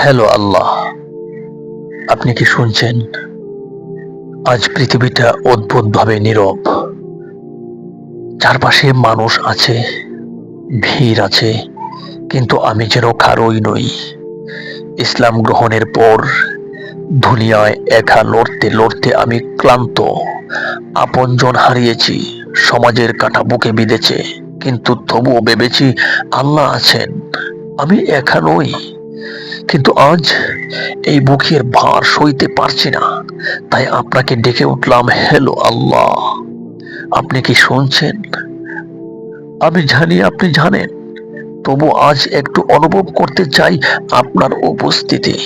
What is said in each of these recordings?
Hello আল্লাহ, আপনি কি শুনছেন? আজ পৃথিবীটা অদ্ভুতভাবে নীরব। চারপাশে মানুষ আছে, ভিড় আছে, কিন্তু আমি যেন কারোই নই। ইসলাম গ্রহণের পর দুনিয়ায় একা লড়তে লড়তে আমি ক্লান্ত, আপনজন হারিয়েছি, সমাজের কাটা বুকে বিঁধেছে, কিন্তু তবুও ভেবেছি আল্লাহ আছেন, আমি একা নই। কিন্তু আজ এই বুকের ভার সইতে পারছি না। তাই আপনাকে ডেকে উঠলাম হ্যালো আল্লাহ, আপনি কি শুনছেন? আমি জানি আপনি জানেন, তবু আজ একটু অনুভব করতে চাই আপনার উপস্থিতি,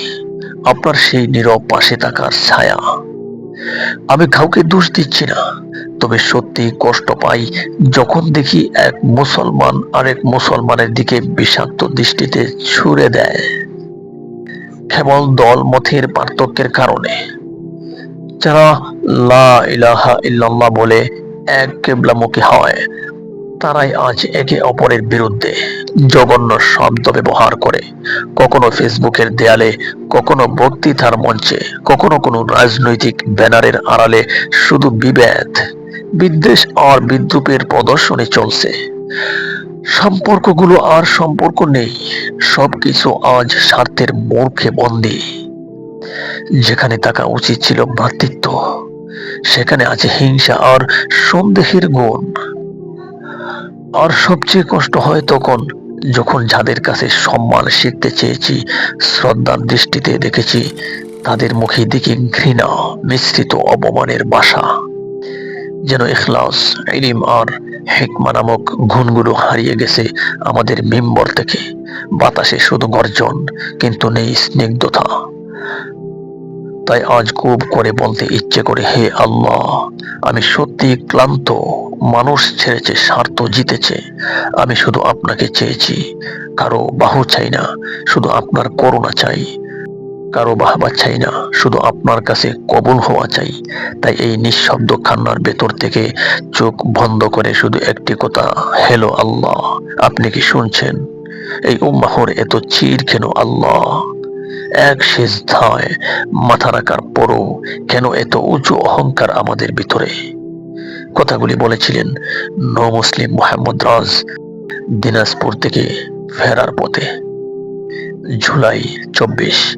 আপনার সেই নীরব পাশে থাকার ছায়া। আমি কাউকে দোষ দিচ্ছি না, তবে সত্যি কষ্ট পাই যখন দেখি এক মুসলমান আরেক মুসলমানের দিকে বিষাক্ত দৃষ্টিতে ছুড়ে দেয়। কেবল দল পার্থক্যের কারণে। যারা লা ইলাহা ইল্লাল্লাহ বলে এক কেবলামুখী হয়, তারাই আজ একে অপরের বিরুদ্ধে জঘন্য শব্দ ব্যবহার করে। কখনো ফেসবুকের দেয়ালে, কখনো বক্তৃতার মঞ্চে, কখনো কোনো রাজনৈতিক ব্যানারের আড়ালে শুধু বিভেদ, বিদ্বেষ আর বিদ্রুপের প্রদর্শনী চলছে। সম্পর্কগুলো আর সম্পর্ক নেই। সবকিছু আজ স্বার্থের মূর্খে বন্দী। যেখানে থাকা উচিত ছিল ভ্রাতৃত্ব, সেখানে আছে হিংসা আর সন্দেহের গুণ। আর সবচেয়ে কষ্ট হয় তখন যখন যাদের কাছে সম্মান শিখতে চেয়েছি, শ্রদ্ধার দৃষ্টিতে দেখেছি, তাদের মুখে দিকে ঘৃণা, মিশ্রিত অপমানের বাসা। যেন ইখলাস, ইলিম আর হেকমা নামক গুণগুলো হারিয়ে গেছে আমাদের মেম্বর থেকে। বাতাসে শুধু গর্জন, কিন্তু নেই স্নিগ্ধতা। তাই আজ খুব করে বলতে ইচ্ছে করে, হে আল্লাহ, আমি সত্যি ক্লান্ত, মানুষ ছেড়েছে, স্বার্থ জিতেছে, আমি শুধু আপনাকে চেয়েছি, কারও বাহু চাই না, শুধু আপনার করুণা চাই, কারও বাহবা চাই না, শুধু আপনার কাছে কবুল হওয়া চাই, তাই এই নিঃশব্দ খান্নার ভেতর থেকে চোখ বন্ধ করে শুধু একটি কথা, হেলো আল্লাহ, আপনি কি শুনছেন? এই উম্মাহর এত চির কেন আল্লাহ? এক শেষ ধায় মাথা রাখার পরও কেন এত উঁচু অহংকার আমাদের ভিতরে? কথাগুলি বলেছিলেন ন মুসলিম মোহাম্মদ রাজ দিনাজপুর থেকে ফেরার পথে, জুলাই চব্বিশ।